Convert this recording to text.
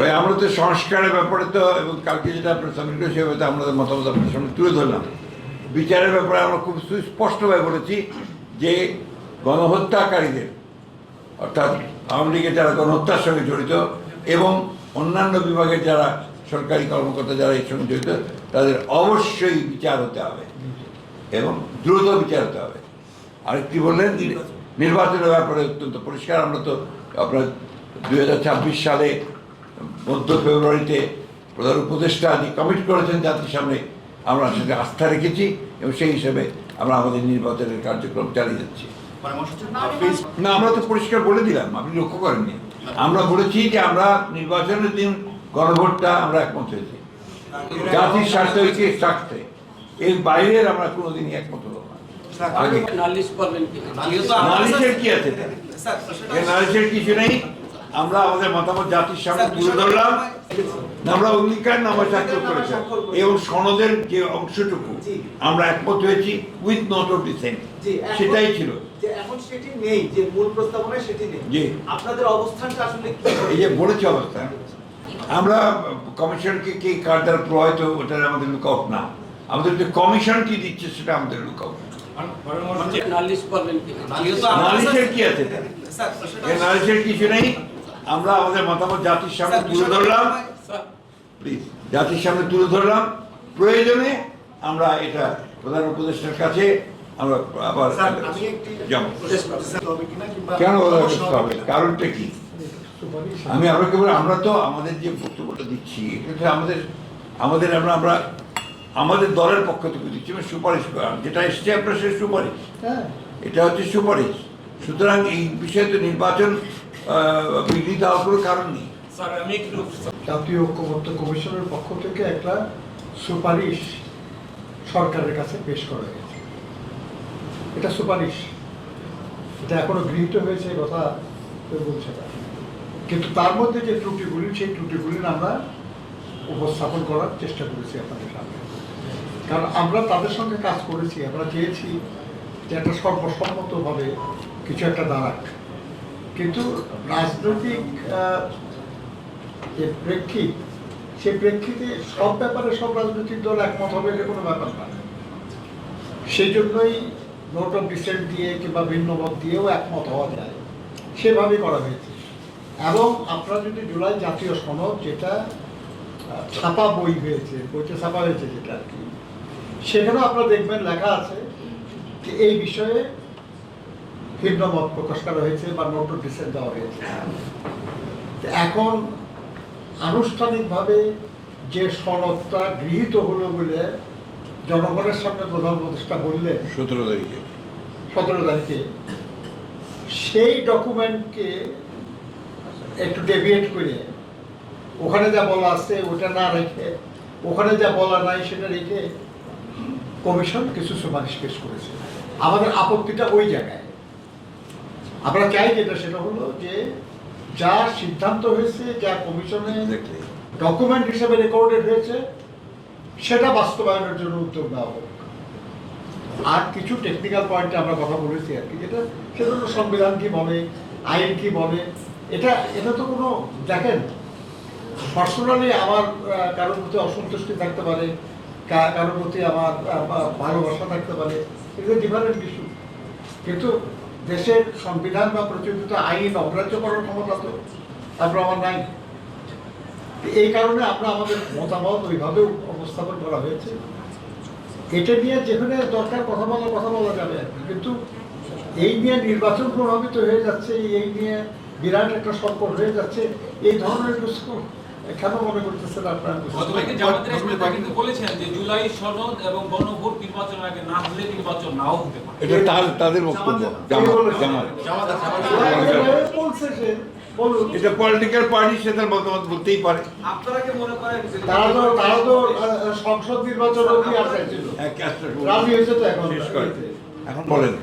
তাই আমরা তো সংস্কারের ব্যাপারে তো এবং কালকে যেটা আপনার করেছি সেভাবে তো আমাদের মতামত আপনার সামনে তুলে ধরলাম। বিচারের ব্যাপারে আমরা খুব সুস্পষ্টভাবে বলেছি যে গণহত্যাকারীদের অর্থাৎ আওয়ামী লীগের যারা গণহত্যার সঙ্গে জড়িত এবং অন্যান্য বিভাগের যারা সরকারি কর্মকর্তা যারা এর সঙ্গে জড়িত তাদের অবশ্যই বিচার হতে হবে এবং দ্রুত বিচার হতে হবে। আরেকটি বললেন নির্বাচনের ব্যাপারে অত্যন্ত পরিষ্কার। আমরা তো আপনার দু হাজার ছাব্বিশ সালে মধ্য ফেব্রুয়ারিতে প্রধান উপদেষ্টা যে কমিট করেছেন জাতির সামনে আমরা সেটা আস্থা রেখেছি এবং সেই হিসেবে আমরা আমাদের নির্বাচনের কার্যক্রম চালিয়ে যাচ্ছি। ফেস- না আমরা তো পরিষ্কার বলে দিলাম আপনি লক্ষ্য করেননি। আমরা বলেছি যে আমরা নির্বাচনের দিন গণভোটটা আমরা একমত হয়েছি। জাতির স্বার্থ ঐক্যের স্বার্থে? এর বাইরের আমরা কোনোদিনই একমত হব না। আগে নালিশ করবেন কি নালিশের কি আছে? নালিশের কিছু নেই। আমরা আমাদের মতামত জাতির সামনে তুলে ধরলাম। আমরা অঙ্গীকার নামা স্বাক্ষর করেছি এবং সনদের যে অংশটুকু আমরা একমত হয়েছি উইথ নট অফ ডিসেন্ট সেটাই ছিল। এখন সেটি নেই যে মূল প্রস্তাবনায় সেটি নেই। আপনাদের অবস্থানটা আসলে কি? এই যে বলেছে অবস্থা আমরা কমিশনকে কে কার দ্বারা প্রভাবিত ওটা আমাদের লুক আউট না। আমাদের যে কমিশন কি দিচ্ছে সেটা আমাদের লুক আউট নালিশ করবেন কি? নালিশের কি আছে? নালিশের কিছু নেই। আমরা আমাদের মতামত জাতির সামনে তুলে ধরলাম। প্লিজ জাতির সামনে তুলে ধরলাম। প্রয়োজনে আমরা এটা প্রধান উপদেষ্টার কাছে আমরা আবার যাব কিনা হবে? কারণটা কি? আমি আমরা কেবল আমরা তো আমাদের যে বক্তব্যটা দিচ্ছি এটা আমাদের আমাদের আমরা আমরা আমাদের দলের পক্ষ থেকে দিচ্ছি এবং সুপারিশ যেটা এসছে আপনার সে সুপারিশ। এটা হচ্ছে সুপারিশ। সুতরাং এই বিষয়ে তো নির্বাচন আহ, বিঘ্নিত হওয়ার কোনো কারণ নেই। জাতীয় ঐক্যমত্য কমিশনের পক্ষ থেকে একটা সুপারিশ সরকারের কাছে পেশ করা হয়েছে। এটা সুপারিশ। এটা এখনও গৃহীত হয়েছে কথা কেউ বলছে না। কিন্তু তার মধ্যে যে ত্রুটিগুলি সেই ত্রুটিগুলি আমরা উপস্থাপন করার চেষ্টা করেছি আপনাদের সামনে। কারণ আমরা তাদের সঙ্গে কাজ করেছি আমরা চেয়েছি যে একটা সর্বসম্মতভাবে কিছু একটা দাঁড়াক। কিন্তু রাজনৈতিক যে প্রেক্ষিত সেই প্রেক্ষিতে সব ব্যাপারে সব রাজনৈতিক দল একমত হবে এটা কোনো ব্যাপার না। সেই জন্যই নোট অফ ডিসেন্ট দিয়ে কিংবা ভিন্ন মত দিয়েও একমত হওয়া যায়। সেভাবেই করা হয়েছে। এবং আপনারা যদি জুলাই জাতীয় সনদ যেটা ছাপা বই হয়েছে বইটা ছাপা হয়েছে যেটা আর কি, সেখানেও আপনারা দেখবেন লেখা আছে যে এই বিষয়ে ভিন্ন মত প্রকাশ করা হয়েছে বা নোট ডিসেন্ট দেওয়া হয়েছে। এখন আনুষ্ঠানিকভাবে যে সনদটা গৃহীত হলো বলে জনগণের সামনে প্রধান উপদেষ্টা বললেন সতেরো তারিখে। সতেরো তারিখে সেই ডকুমেন্টকে একটু ডেভিয়েট করে ওখানে যা বলা আছে ওটা না রেখে ওখানে যা বলা নাই সেটা রেখে কমিশন কিছু সুপারিশ পেশ করেছে। আমাদের আপত্তিটা ওই জায়গায়। আমরা চাই যেটা সেটা হলো যে যা সিদ্ধান্ত হয়েছে যা কমিশনে. ডকুমেন্ট হিসেবে রেকর্ডেড হয়েছে সেটা বাস্তবায়নের জন্য উদ্যোগ নেওয়া হোক আর কিছু টেকনিক্যাল পয়েন্টে আমরা কথা বলেছি আর কি যেটা সেটা তো সংবিধান কি বলে আইন কি বলে এটা এটা তো কোনো দেখেন পার্সোনালি আমার কারোর প্রতি অসন্তুষ্টি থাকতে পারে কারোর প্রতি আমার ভালোবাসা থাকতে পারে এগুলো ডিফারেন্ট ইস্যু কিন্তু দেশের সংবিধান বা প্রচলিত আইন অগ্রাহ্য করার ক্ষমতা তো তারপর আমার নাই। এই কারণে আমরা আমাদের মতামত ওইভাবে উপস্থাপন করা হয়েছে। এটা নিয়ে যেখানে দরকার কথা বলা কথা বলা যাবে কিন্তু এই নিয়ে নির্বাচন প্রভাবিত হয়ে যাচ্ছে, এই নিয়ে বিরাট একটা সংকট হয়ে যাচ্ছে, এই ধরনের কেন মনে করতেছেন আপনারা গতকালকে জামাতের এক নেতা কিন্তু বলেছেন যে জুলাই সনদ এবং গণভোট নির্বাচনের আগে না হলে নির্বাচন নাও হতে পারে এটা তার তাদের বক্তব্য জামাত জামাত বলছে সে এটা পলিটিক্যাল পার্টি সে তার মতামত বলতেই পারে আপনারা কি মনে করেন তারা তো তারা তো সংসদ নির্বাচন। রাজি হয়েছে তো এখন এখন বলেন